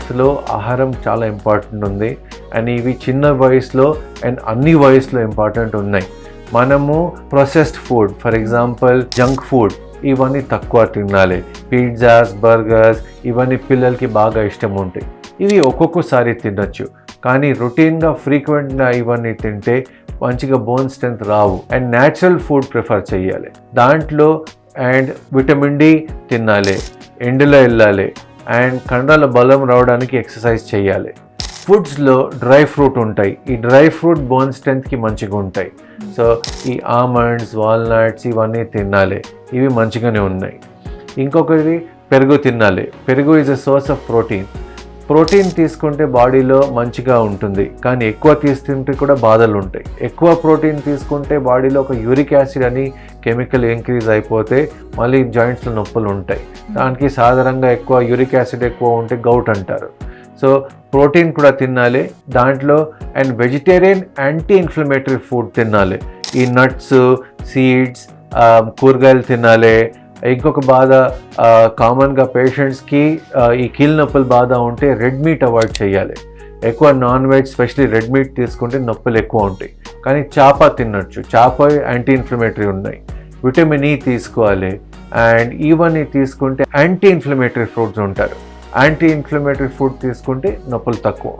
హెల్త్లో ఆహారం చాలా ఇంపార్టెంట్ ఉంది. అండ్ ఇవి చిన్న వయసులో అండ్ అన్ని వయసులో ఇంపార్టెంట్ ఉన్నాయి. మనము processed food for example junk food ఇవన్నీ తక్కువ తినాలి. పిజ్జాస్ బర్గర్స్ ఇవన్నీ పిల్లలకి బాగా ఇష్టం ఉంటాయి ఇవి ఒక్కొక్కసారి తినొచ్చు. కానీ రొటీన్గా ఫ్రీక్వెంట్గా ఇవన్నీ తింటే మంచిగా బోన్ స్ట్రెంత్ రావు. అండ్ న్యాచురల్ ఫుడ్ ప్రిఫర్ చేయాలి. దాంట్లో అండ్ విటమిన్ డి తినాలి. ఎండలో వెళ్ళాలి. అండ్ కండల బలం రావడానికి ఎక్సర్సైజ్ చేయాలి. ఫుడ్స్లో డ్రై ఫ్రూట్ ఉంటాయి. ఈ డ్రై ఫ్రూట్ బోన్ స్ట్రెంత్కి మంచిగా ఉంటాయి. సో ఈ ఆమండ్స్ వాల్నట్స్ ఇవన్నీ తినాలి. ఇవి మంచిగానే ఉన్నాయి. ఇంకొకటి పెరుగు తినాలి. Perugu is a source of protein protein తీసుకుంటే బాడీలో మంచిగా ఉంటుంది కానీ ఎక్కువ తీసుకుంటే కూడా బాధలు ఉంటాయి. ఎక్కువ ప్రోటీన్ తీసుకుంటే బాడీలో ఒక యూరిక్ యాసిడ్ అని కెమికల్ ఇంక్రీజ్ అయిపోతే మళ్ళీ జాయింట్స్లో నొప్పులు ఉంటాయి. దానికి సాధారణంగా ఎక్కువ యూరిక్ యాసిడ్ ఎక్కువ ఉంటే గౌట్ అంటారు. సో ప్రోటీన్ కూడా తినాలి. దాంట్లో and vegetarian anti inflammatory food తినాలి. ఈ నట్స్ సీడ్స్ కూరగాయలు తినాలి. ఇంకొక బాధ కామన్గా పేషెంట్స్కి ఈ కీళ్ళ నొప్పులు బాధ ఉంటే రెడ్ మీట్ అవాయిడ్ చేయాలి. ఎక్కువ non veg specially red meat తీసుకుంటే నొప్పులు ఎక్కువ ఉంటాయి. కానీ చేప తినొచ్చు. చేప యాంటీ ఇన్ఫ్లమేటరీ ఉన్నాయి. విటమిన్ ఈ e తీసుకోవాలి. అండ్ ఇవన్నీ e e తీసుకుంటే యాంటీ ఇన్ఫ్లమేటరీ ఫ్రూట్స్ ఉంటారు. యాంటీ ఇన్ఫ్లమేటరీ ఫుడ్ తీసుకుంటే నొప్పులు తక్కువ